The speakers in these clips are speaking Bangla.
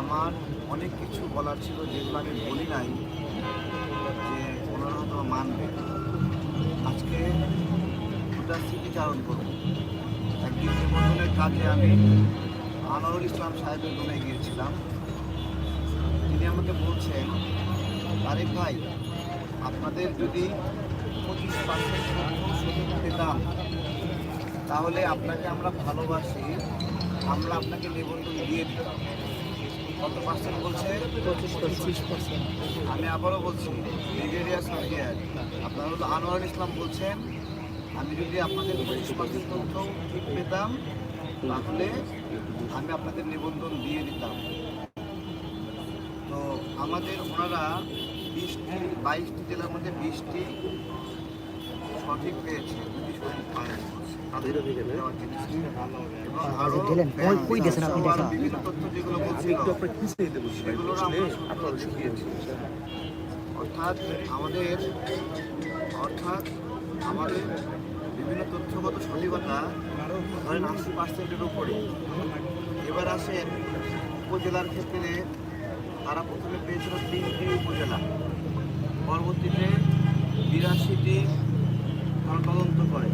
আমার অনেক কিছু বলার ছিল যেগুলো আমি বলি নাই, যে ওনারা হয়তো মানবে। আজকে দুটা স্মৃতিচারণ করব। একদিন নিবন্ধনের কাজে আমি আনোয়ারুল ইসলাম সাহেবের রুমে গিয়েছিলাম। তিনি আমাকে বলছেন আরে ভাই, আপনাদের যদি পঁচিশ পার্সেন্ট সঠিক পেতাম, তাহলে আপনাকে আমরা ভালোবাসি, আমরা আপনাকে নিবন্ধন দিয়ে দিতাম। কত পার্সেন্ট বলছে? পঁচিশ পার্সেন্ট আমি আবারও বলছি, ব্রিগেডিয়ার সার্জিয়ার আপনারা হলো আনোয়ার ইসলাম বলছেন, আমি যদি আপনাদের পঁচিশ পার্সেন্ট তথ্য ঠিক পেতাম, তাহলে আমি আপনাদের নিবন্ধন দিয়ে দিতাম। তো আমাদের ওনারা বিশটি, বাইশটি জেলার মধ্যে বিশটি সঠিক পেয়েছে। অর্থাৎ আমাদের অর্থাৎ আমাদের বিভিন্ন তথ্যগত সঠিকতা ধরেন আশি পার্সেন্টের উপরে। এবার আসেন উপজেলার ক্ষেত্রে তারা প্রথমে পেয়েছিল তিনটি উপজেলা। পরবর্তীতে বিরাশিটি তদন্ত করে।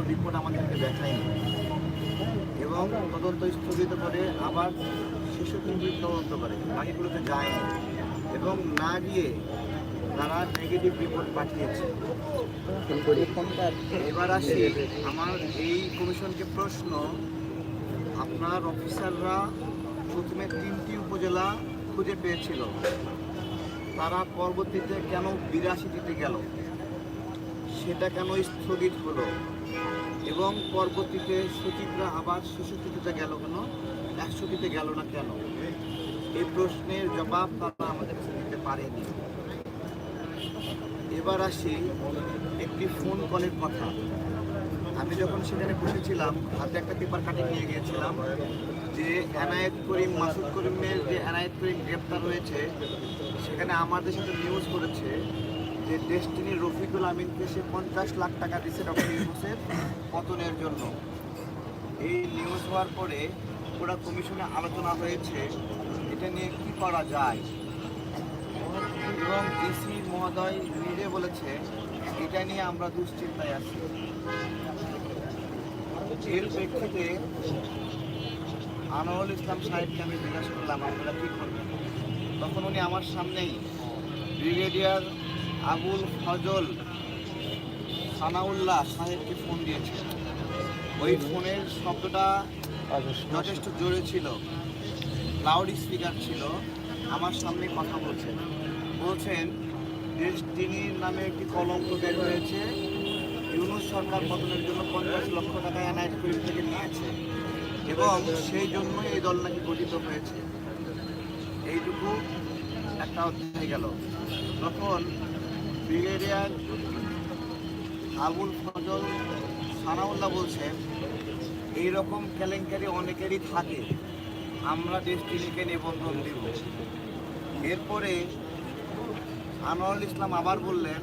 কোনো রিপোর্ট আমাদেরকে দেখায়নি। এবং তদন্ত স্থগিত করে আবার শিশু কেন্দ্রিক তদন্ত করে। বাকিগুলোতে যায়নি। এবং না গিয়ে তারা নেগেটিভ রিপোর্ট পাঠিয়েছে। এবার আসি আমার এই কমিশনকে প্রশ্ন, আপনার অফিসাররা প্রথমে তিনটি উপজেলা খুঁজে পেয়েছিল। তারা পরবর্তীতে কেন বিরাশিটিতে গেল? সেটা কেন স্থগিত হলো? এবং পরবর্তীতে সচিবরা আবার ছেষট্টিতে গেল কেন? একষট্টিতে গেল না কেন? এই প্রশ্নের জবাব তারা আমাদের কাছে দিতে পারেনি। এবার আসি একটি ফোন কলের কথা। আমি যখন সেখানে বসেছিলাম, হাতে একটা পেপার কাটে নিয়ে গিয়েছিলাম যে এনায়েত করিম, মাসুদ করিমের যে এনায়েত করিম গ্রেপ্তার হয়েছে, সেখানে আমাদের সাথে নিউজ করেছে যে ডেস্টিনি রফিকুল আমিনকে সে পঞ্চাশ লাখ টাকা দিচ্ছে ডক্টর ইউনুসের পতনের জন্য। এই নিউজ হওয়ার পরে পুরো কমিশনে আলোচনা হয়েছে, এটা নিয়ে কি করা যায়? এবং ডিসি মহোদয় নিজে বলেছে, এটা নিয়ে আমরা দুশ্চিন্তায় আছি। এর প্রেক্ষিতে আনোয়ারুল ইসলাম সাহেবকে আমি জিজ্ঞাসা করলাম, আপনারা কী করবেন? তখন উনি আমার সামনেই ব্রিগেডিয়ার আবুল ফজল সানাউল্লাহ সাহেবকে ফোন দিয়েছেন ওই ফোনের শব্দটা যথেষ্ট জোরে ছিল লাউড স্পিকার ছিল আমার সামনে কথা বলছেন। বলছেন ডেস্টিনির নামে একটি কলঙ্ক বের হয়েছে ইউনুস সরকার পতনের জন্য পঞ্চাশ লক্ষ টাকা এনআইট করিম থেকে নিয়েছে এবং সেই জন্য এই দল নাকি গঠিত হয়েছে। এইটুকু একটা অধ্যায় গেল। তখন ব্রিগেডিয়ার আবুল ফজল সানাউল্লাহ বলছেন এই রকম কেলেঙ্কারি অনেকেরই থাকে। আমরা ডেস্টিনিকে নিবন্ধন দিব। এরপরে আনোয়ারুল ইসলাম আবার বললেন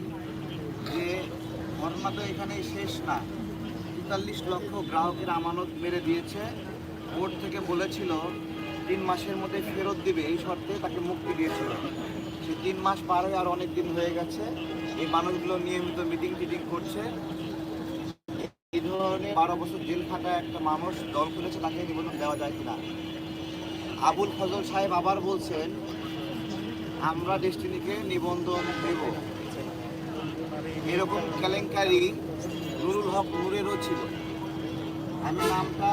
যে, ঘটনা তো এখানেই শেষ না। তেতাল্লিশ লক্ষ গ্রাহকের আমানত মেরে দিয়েছে। বোর্ড থেকে বলেছিল তিন মাসের মধ্যে ফেরত দিবে। এই শর্তে তাকে মুক্তি দিয়েছিল। তিন মাস পার হয়ে আর অনেক দিন হয়ে গেছে, এই মানুষগুলো নিয়মিত মিটিং টিটিং করছে। এই ধরনের বারো বছর জেল থাকা একটা মানুষ দল খুলেছে, তাকে নিবন্ধন দেওয়া যায় কিনা? আবুল ফজল সাহেব আবার বলছেন, আমরা ডেস্টিনিকে নিবন্ধন দেব। এরকম কেলেঙ্কারি নুরুল হক নূরেরও ছিল। আমি নামটা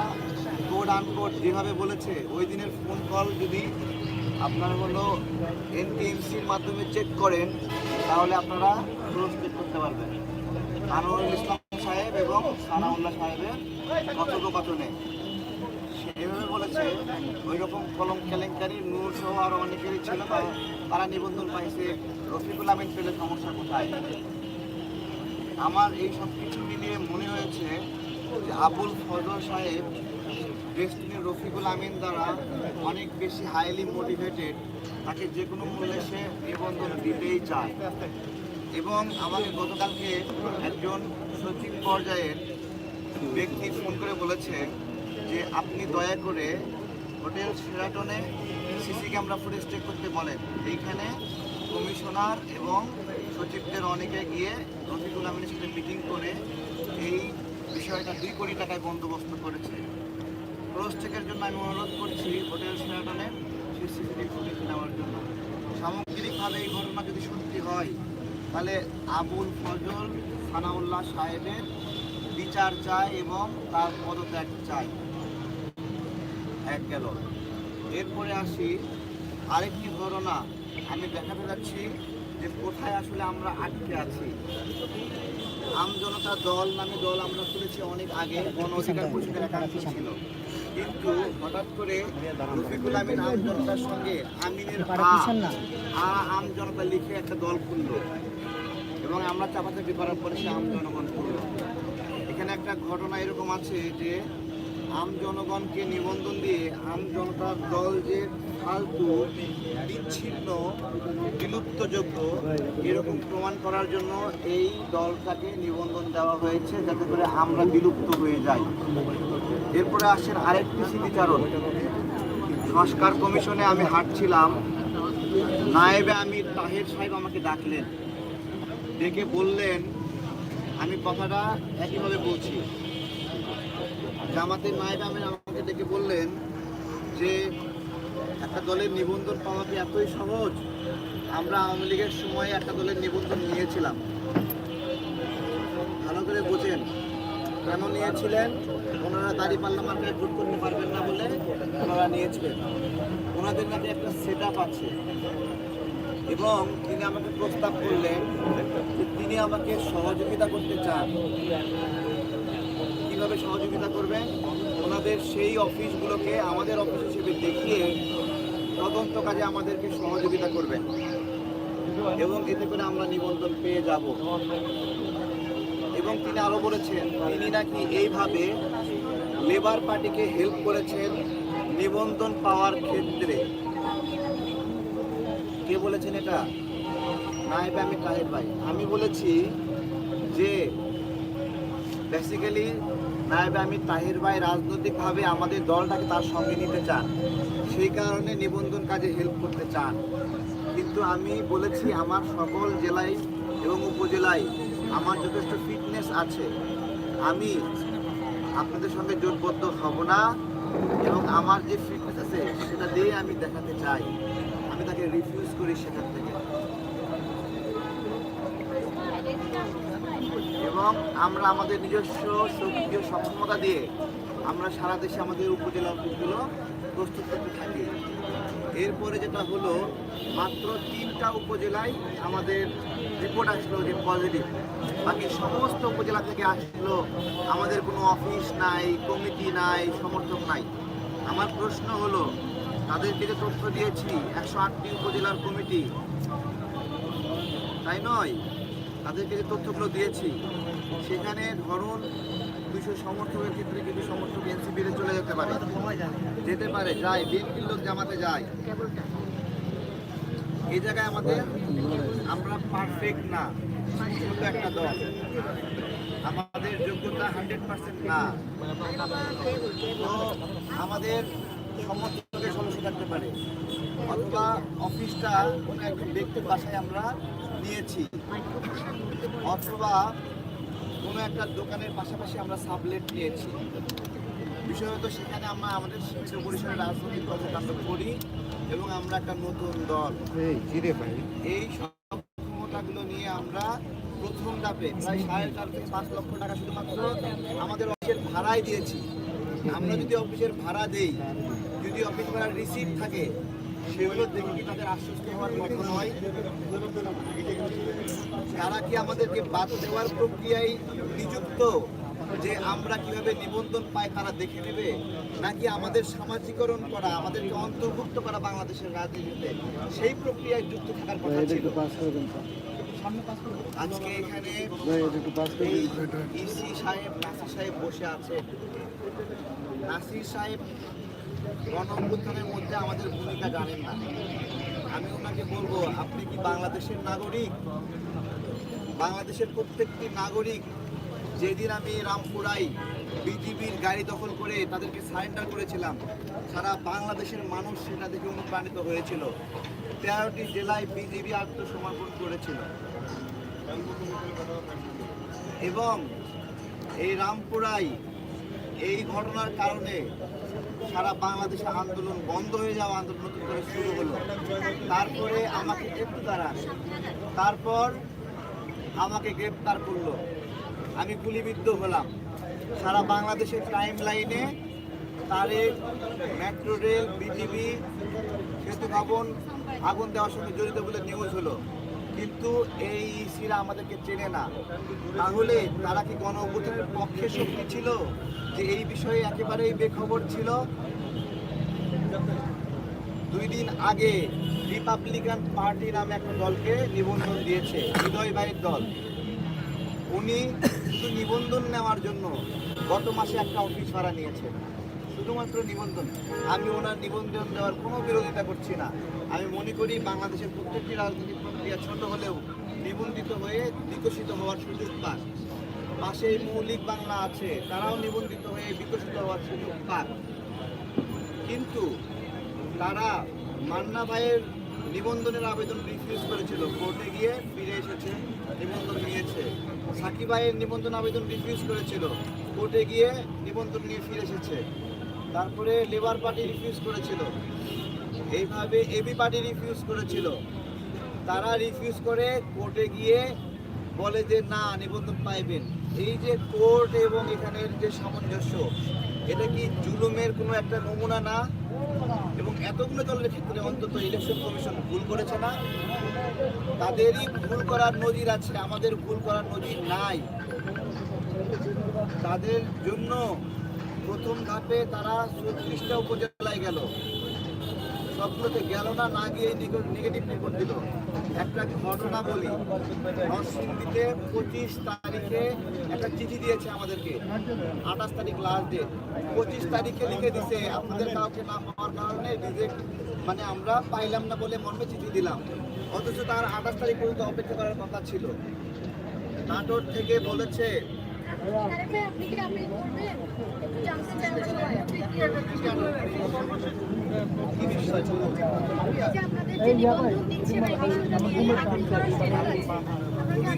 কোড আনকোড যেভাবে বলেছে, ওই দিনের ফোন কল যদি আপনারা হলো এনটিএমসির মাধ্যমে চেক করেন, তাহলে আপনারা ক্লোজ চেক করতে পারবেন। আনোয়ারুল ইসলাম সাহেব এবং সানাউল্লাহ সাহেবের কথোপকথনে। এভাবে বলেছে ওই রকম কলম কেলেঙ্কারি নূর সহ আরও অনেকেরই ছিল তারা নিবন্ধন পাইছে, রফিকুল আমিন পেলে সমস্যা কোথায়? আমার এই সব কিছু মিলিয়ে মনে হয়েছে যে আবুল ফজল সাহেব ডেস্টিনি রফিকুল আমিন দ্বারা অনেক বেশি হাইলি মোটিভেটেড তাকে যে কোনো মূল্যে সে নিবন্ধন দিতেই চায়। এবং আমাকে গতকালকে একজন সচিব পর্যায়ের ব্যক্তি ফোন করে বলেছে যে, আপনি দয়া করে হোটেল সেরাটনে সিসি ক্যামেরা ফুটেজ চেক করতে বলেন। এইখানে কমিশনার এবং সচিবদের অনেকে গিয়ে রফিকুল আমিনের সাথে মিটিং করে এই বিষয়টা দুই কোটি টাকায় বন্দোবস্ত করেছে। ক্রস চেকের জন্য আমি অনুরোধ করছি হোটেল সেরাটনে সিসিটিভি ফুটেজ নেওয়ার জন্য। সামগ্রিকভাবে এই ঘটনা যদি সত্যি হয়, তাহলে আবুল ফজল সানাউল্লাহ সাহেবের বিচার চাই এবং তার পদত্যাগ চাই। এক গেল। এরপরে আসি আরেকটি ঘটনা। আমি দেখাতে যাচ্ছি যে কোথায় আসলে আমরা আটকে আছি। আমজনতা দল নামে দল আমরা শুনেছি অনেক আগে, গণ অধিকার পরিষদের একাংশ ছিল। কিন্তু হঠাৎ করে রফিকুল আমিন আমজনতার সঙ্গে আমিনের আ আ আমজনতা লিখে একটা দল খুললো। এবং আমরা চাপাচাপি করার পরে সে আম জনগণ করল এখানে একটা ঘটনা এরকম আছে যে আম জনগণকে নিবন্ধন দিয়ে আম জনতার দল যে ফালতু বিচ্ছিন্ন বিলুপ্তযোগ্য এরকম প্রমাণ করার জন্য এই দলটাকে নিবন্ধন দেওয়া হয়েছে যাতে করে আমরা বিলুপ্ত হয়ে যাই। এরপরে আসেন আরেকটি স্মৃতিচারণ। সংস্কার কমিশনে আমি হাঁটছিলাম। নায়েবে আমি তাহের সাহেব আমাকে ডাকলেন। ডেকে বললেন, আমি কথাটা একইভাবে বলছি। জামাতের নায়েব আমির আমাকে ডেকে বললেন যে, একটা দলের নিবন্ধন পাওয়া কি এতই সহজ। আমরা আওয়ামী লীগের সময় একটা দলের নিবন্ধন নিয়েছিলাম। ভালো করে বোঝেন কেন নিয়েছিলেন? ওনারা দাড়ি পাল্লা মার্কায় ভোট করতে পারবেন না বলে ওনারা নিয়েছিলেন। ওনাদের নাকি একটা সেট আছে। এবং তিনি আমাকে প্রস্তাব করলেন তিনি আমাকে সহযোগিতা করতে চান। কীভাবে সহযোগিতা করবেন? ওনাদের সেই অফিসগুলোকে আমাদের অফিস হিসেবে দেখিয়ে তদন্ত কাজে আমাদেরকে সহযোগিতা করবেন। এবং এতে করে আমরা নিবন্ধন পেয়ে যাব। এবং তিনি আরও বলেছেন, তিনি নাকি এইভাবে লেবার পার্টিকে হেল্প করেছেন নিবন্ধন পাওয়ার ক্ষেত্রে। কে বলেছেন এটা? নাইবে আমি তাহের ভাই। আমি বলেছি যে বেসিক্যালি নাইবে আমি তাহির ভাই রাজনৈতিকভাবে আমাদের দলটাকে তার সঙ্গে নিতে চান। সেই কারণে নিবন্ধন কাজে হেল্প করতে চান। কিন্তু আমি বলেছি আমার সকল জেলায় এবং উপজেলায় আমার যথেষ্ট ফিটনেস আছে। আমি আপনাদের সঙ্গে জোটবদ্ধ হব না এবং আমার যে ফিটনেস আছে, সেটা দিয়ে আমি দেখাতে চাই। আমি তাকে রিফিউজ করি সেখান থেকে। এবং আমরা আমাদের নিজস্ব শক্তি সক্ষমতা দিয়ে আমরা সারা দেশে আমাদের উপজেলা অফিসগুলো প্রস্তুত করতে থাকি। এরপরে যেটা হলো, মাত্র তিনটা উপজেলায় আমাদের রিপোর্ট আসলো যে পজিটিভ বাকি সমস্ত উপজেলা থেকে আসলো, আমাদের কোনো অফিস নাই কমিটি নাই, সমর্থক নাই। আমার প্রশ্ন হলো, তাদেরকে যে তথ্য দিয়েছি, একশো আটটি উপজেলার কমিটি তাই নয়? তাদেরকে যে তথ্যগুলো দিয়েছি, সেখানে ধরুন দুশো সমর্থকের ক্ষেত্রে কিছু সমর্থক এনসিপিতে চলে যেতে পারে। যেতে পারে, যায়, বিএনপির লোক জামাতে যায়। এই জায়গায় আমাদের আমরা পারফেক্ট না ছোট একটা দল। আমাদের যোগ্যতা হান্ড্রেড পার্সেন্ট না। তো আমাদের সমর্থকের সমস্যা থাকতে পারে, অথবা অফিসটা কোনো একজন ব্যক্তির বাসায় আমরা নিয়েছি, অথবা কোনো একটা দোকানের পাশাপাশি আমরা সাবলেট নিয়েছি। হতো সেখানে আমরা আমাদের সীমিত পরিসরে রাজনৈতিক কর্মকাণ্ড করি এবং আমরা একটা নতুন দল। এই সব ক্ষমতাগুলো নিয়ে আমরা প্রথম ধাপে প্রায় সাড়ে চার থেকে পাঁচ লক্ষ টাকা শুধুমাত্র আমাদের অফিসের ভাড়াই দিয়েছি। আমরা যদি অফিসের ভাড়া দেই যদি অফিস ভাড়ার রিসিপ্ট থাকে সেগুলো দেখে কি তাদের আশ্বস্ত হওয়ার কথা নয়? তারা কি আমাদেরকে বাদ দেওয়ার প্রক্রিয়ায় নিযুক্ত যে আমরা কীভাবে নিবন্ধন পাই তারা দেখে নেবে? নাকি আমাদের সামাজিকরণ করা আমাদেরকে অন্তর্ভুক্ত করা বাংলাদেশের রাজনীতিতে সেই প্রক্রিয়ায় যুক্ত থাকার কথা ছিল? আজকে এখানে ইসি সাহেব নাসির সাহেব বসে আছে। নাসির সাহেব গণ মধ্যে আমাদের ভূমিকা জানেন না। আমি ওনাকে বলব, আপনি কি বাংলাদেশের নাগরিক? বাংলাদেশের প্রত্যেকটি নাগরিক যেদিন আমি রামপুরাই বিজিবির গাড়ি দখল করে তাদেরকে সারেন্ডার করেছিলাম, সারা বাংলাদেশের মানুষ সেটা দেখে অনুপ্রাণিত হয়েছিল। তেরোটি জেলায় বিজিবি আত্মসমর্পণ করেছিল। এবং এই রামপুরাই এই ঘটনার কারণে সারা বাংলাদেশে আন্দোলন বন্ধ হয়ে যাওয়া আন্দোলন নতুন করে শুরু হলো। তারপরে আমাকে একটু দাঁড়ান। তারপর আমাকে গ্রেপ্তার করল। আমি গুলিবিদ্ধ হলাম। সারা বাংলাদেশের টাইম লাইনে তারেক মেট্রো রেল বিটিভি সেতু ভবন, আগুন দেওয়ার সঙ্গে জড়িত বলে নিউজ হলো। কিন্তু এই ইসিরা আমাদেরকে চেনে না। তাহলে তারা কি গণ অভ্যুত্থানের পক্ষে শক্তি ছিল যে এই বিষয়ে একেবারেই বেখবর ছিল? দুই দিন আগে রিপাবলিকান পার্টি নামে একটা দলকে নিবন্ধন দিয়েছে, হৃদয় দল। উনি শুধু নিবন্ধন নেওয়ার জন্য গত মাসে একটা অফিস ভাড়া নিয়েছে শুধুমাত্র নিবন্ধন। আমি ওনার নিবন্ধন দেওয়ার কোনো বিরোধিতা করছি না। আমি মনে করি বাংলাদেশের প্রত্যেকটি রাজনৈতিক প্রক্রিয়া ছোট হলেও নিবন্ধিত হয়ে বিকশিত হওয়ার সুযোগ পান পাশে মৌলিক বাংলা আছে, তারাও নিবন্ধিত হয়ে বিকশিত হওয়ার সুযোগ পান কিন্তু তারা মান্না ভাইয়ের নিবন্ধনের আবেদন রিফিউজ করেছিল। কোর্টে গিয়ে ফিরে এসেছে, নিবন্ধন নিয়েছে। সাকিব ভাইয়ের নিবন্ধন আবেদন রিফিউজ করেছিল। কোর্টে গিয়ে নিবন্ধন নিয়ে ফিরে এসেছে। তারপরে লেবার পার্টি রিফিউজ করেছিল। এইভাবে এবি পার্টি রিফিউজ করেছিল। তারা রিফিউজ করে কোর্টে গিয়ে বলে যে, না, নিবন্ধন পাইবেন। এই যে কোর্ট এবং এখানের যে সামঞ্জস্য, এটা কি জুলুমের কোনো একটা নমুনা না? এবং এতগুলো দলের ক্ষেত্রে অন্তত ইলেকশন কমিশন ভুল করেছে না? তাদেরই ভুল করার নজির আছে, আমাদের ভুল করার নজির নাই। তাদের জন্য প্রথম ধাপে তারা ছত্রিশটা উপজেলায় গেল। সবগুলোতে গেল না না গিয়ে নেগেটিভ রিপোর্ট দিল। একটা ঘটনা বলি নরসিংদীতে পঁচিশ তারিখে একটা চিঠি দিয়েছে আমাদেরকে, আঠাশ তারিখ লাস্ট ডে পঁচিশ তারিখে লিখে দিছে, আপনাদের কাউকে না পাওয়ার কারণে রিজেক্ট মানে আমরা পাইলাম না বলে মর্মে চিঠি দিলাম। অথচ তার আঠাশ তারিখ পর্যন্ত অপেক্ষা করার কথা ছিল। নাটোর থেকে বলেছে আপনি কি আপনি করবেন? একটু জানতে চাই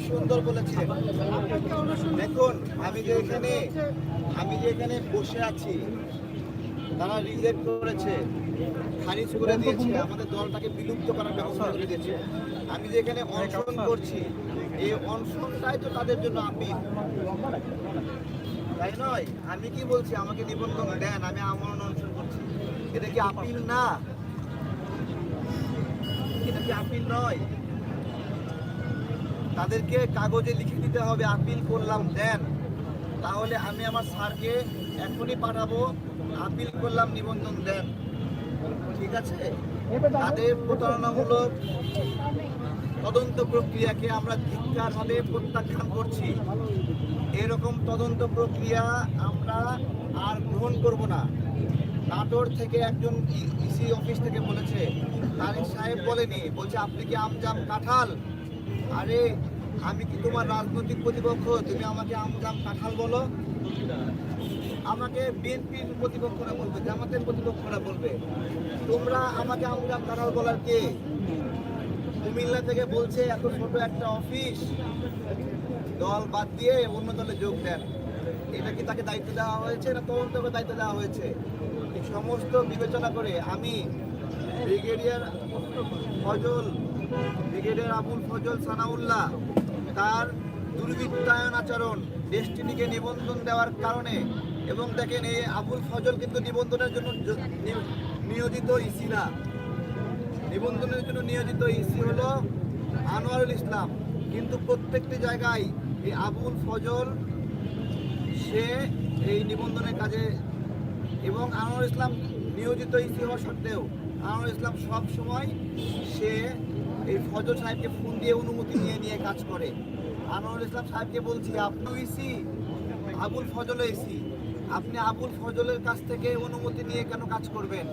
সুন্দর বলেছেন দেখুন, আমি যে এখানে, আমি যে এখানে বসে আছি, তারা রিজেক্ট করেছে, খারিজ করে দিয়েছে, আমাদের দলটাকে বিলুপ্ত করার ব্যবস্থা করে দিয়েছে। আমি যে এখানে অনশন করছি, এই অনশনটাই তো তাদের জন্য আপিল। তাই নয়? আমি কি বলছি? আমাকে নিবন্ধন দেন, আমি আমরণ অনশন করছি। এটা কি আপিল না? আপিল নয়। তাদেরকে কাগজে লিখে দিতে হবে, আপিল করলাম, দেন। তাহলে আমি আমার স্যারকে এখনই পাঠাবো, আপিল করলাম, নিবন্ধন, দেন। ঠিক আছে? তাদের প্রতারণামূলক তদন্ত প্রক্রিয়াকে আমরা ধিক্কারভাবে প্রত্যাখ্যান করছি। এরকম তদন্ত প্রক্রিয়া আমরা আর গ্রহণ করব না। নাটোর থেকে একজন ইসি অফিস থেকে বলেছে তারিক সাহেব বলেনি, বলছে, আপনি কি আমজাম কাঁঠাল? আরে, আমি কি তোমার রাজনৈতিক প্রতিপক্ষ? তুমি আমাকে আমজাম কাঁঠাল বলো। আমাকে বিএনপির প্রতিপক্ষরা বলবে, জামাতের প্রতিপক্ষরা বলবে। তোমরা আমাকে আমজাম কাঁঠাল বলার কে? কুমিল্লা থেকে বলছে, এত ছোট একটা অফিস। দল বাদ দিয়ে অন্য দলে যোগ দেন। এটা কি তাকে দায়িত্ব দেওয়া হয়েছে না তদন্ত করে দায়িত্ব দেওয়া হয়েছে? সমস্ত বিবেচনা করে আমি ব্রিগেডিয়ার ফজল, ব্রিগেডিয়ার আবুল ফজল সানাউল্লাহ, তার দুর্বৃত্তায়ন আচরণ, ডেস্টিনিকে নিবন্ধন দেওয়ার কারণে। এবং দেখেন, এই আবুল ফজল কিন্তু নিবন্ধনের জন্য নিয়োজিত ইসি না। নিবন্ধনের জন্য নিয়োজিত ইসি হলো আনোয়ারুল ইসলাম। কিন্তু প্রত্যেকটি জায়গায় এই আবুল ফজল, সে এই নিবন্ধনের কাজে এবং আনোয়ার ইসলাম নিয়োজিত ইসি হওয়া সত্ত্বেও আনোয়ার ইসলাম সব সময় সে এই ফজল সাহেবকে ফোন দিয়ে অনুমতি নিয়ে নিয়ে কাজ করে। আনোয়ার ইসলাম সাহেবকে বলছি আপনি ইসি আবুল ফজল ইসি আপনি আবুল ফজলের কাছ থেকে অনুমতি নিয়ে কেন কাজ করবেন?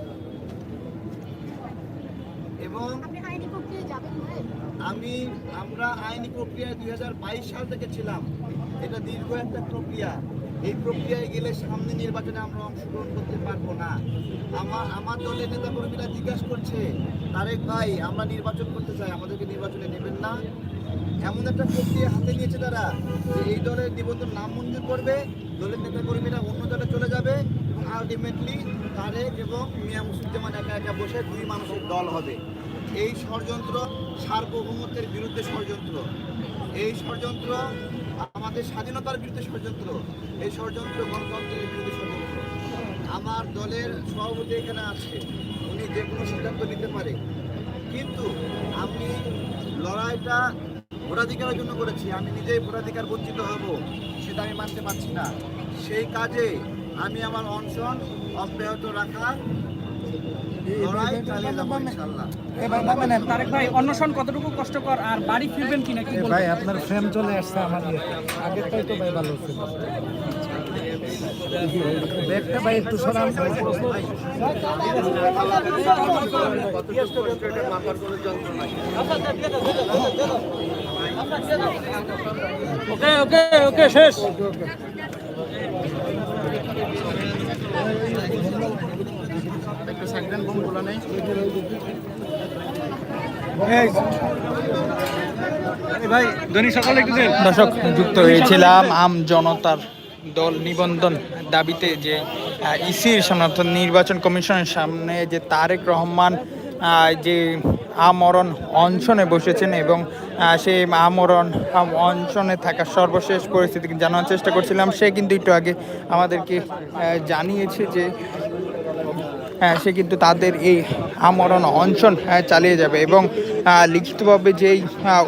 এবং ভাই আমি আমরা আইনি প্রক্রিয়ায় দুই হাজার বাইশ সাল থেকে ছিলাম। এটা দীর্ঘ একটা প্রক্রিয়া। এই প্রক্রিয়ায় গেলে সামনে নির্বাচনে আমরা অংশগ্রহণ করতে পারব না। আমার আমার দলের নেতা কর্মীরা জিজ্ঞাসা করছে, তারেক ভাই, আমরা নির্বাচন করতে চাই, আমাদেরকে নির্বাচনে নেবেন না। এমন একটা প্রক্রিয়া হাতে নিয়েছে তারা যে এই দলের নিবন্ধন নাম মঞ্জুর করবে, দলের নেতা কর্মীরা অন্য দলে চলে যাবে এবং আলটিমেটলি তারেক এবং মিয়া মুসুজ্জামান একা একা বসে দুই মানুষের দল হবে। এই ষড়যন্ত্র সার্বভৌমত্বের বিরুদ্ধে ষড়যন্ত্র। এই ষড়যন্ত্র আমাদের স্বাধীনতার বিরুদ্ধে ষড়যন্ত্র। এই ষড়যন্ত্র গণতন্ত্রের বিরুদ্ধে ষড়যন্ত্র। আমার দলের সভাপতি এখানে আছে। উনি যে কোনো সিদ্ধান্ত নিতে পারে। কিন্তু আমি লড়াইটা ভোটাধিকারের জন্য করেছি। আমি নিজেই ভোটাধিকার বঞ্চিত হব, সেটা আমি মানতে পারছি না। সেই কাজে আমি আমার অনশন অব্যাহত রাখার লড়াই চালিয়ে যাব ইনশাল্লাহ তারেক ভাই অন্বেষণ কতটুকু কষ্টকর? আর বাড়ি ফিরবেন কিনা কি ভাই আপনার ফ্রেম চলে আসছে আমার ইয়ে। আগেরটাই তো ভাই ভালো ছিল। ব্যাগটা ভাই একটু সরান। ওকে ওকে ওকে শেষ। সেকেন্ড বোমগুলো নেই। দর্শক যুক্ত হয়েছিলাম আম জনতার দল নিবন্ধন দাবিতে যে ইসির সামনে অর্থাৎ নির্বাচন কমিশনের সামনে যে তারেক রহমান যে আমরণ অনশনে বসেছেন এবং সেই আমরণ আম- অনশনে থাকা সর্বশেষ পরিস্থিতি জানার চেষ্টা করছিলাম। সে কিন্তু একটু আগে আমাদেরকে জানিয়েছে যে সে কিন্তু তাদের এই আমরণ অনশন হ্যাঁ, চালিয়ে যাবে এবং লিখিতভাবে যেই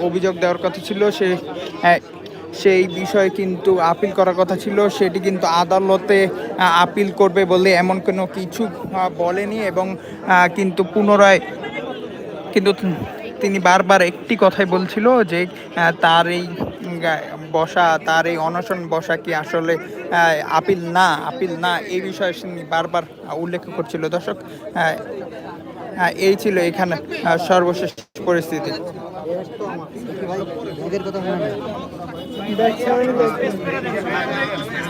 অভিযোগ দেওয়ার কথা ছিল সে আহ, সেই বিষয়ে কিন্তু আপিল করার কথা ছিল সেটি কিন্তু আদালতে আপিল করবে বলে এমন কোনো কিছু বলেনি এবং কিন্তু পুনরায় কিন্তু তিনি বারবার একটি কথাই বলছিল যে তার এই বসা, তার এই অনশন বসা কি আসলে আপিল না আপিল না, এই বিষয়ে তিনি বারবার উল্লেখ করছিল। দর্শক এই ছিল এখানে সর্বশেষ পরিস্থিতি।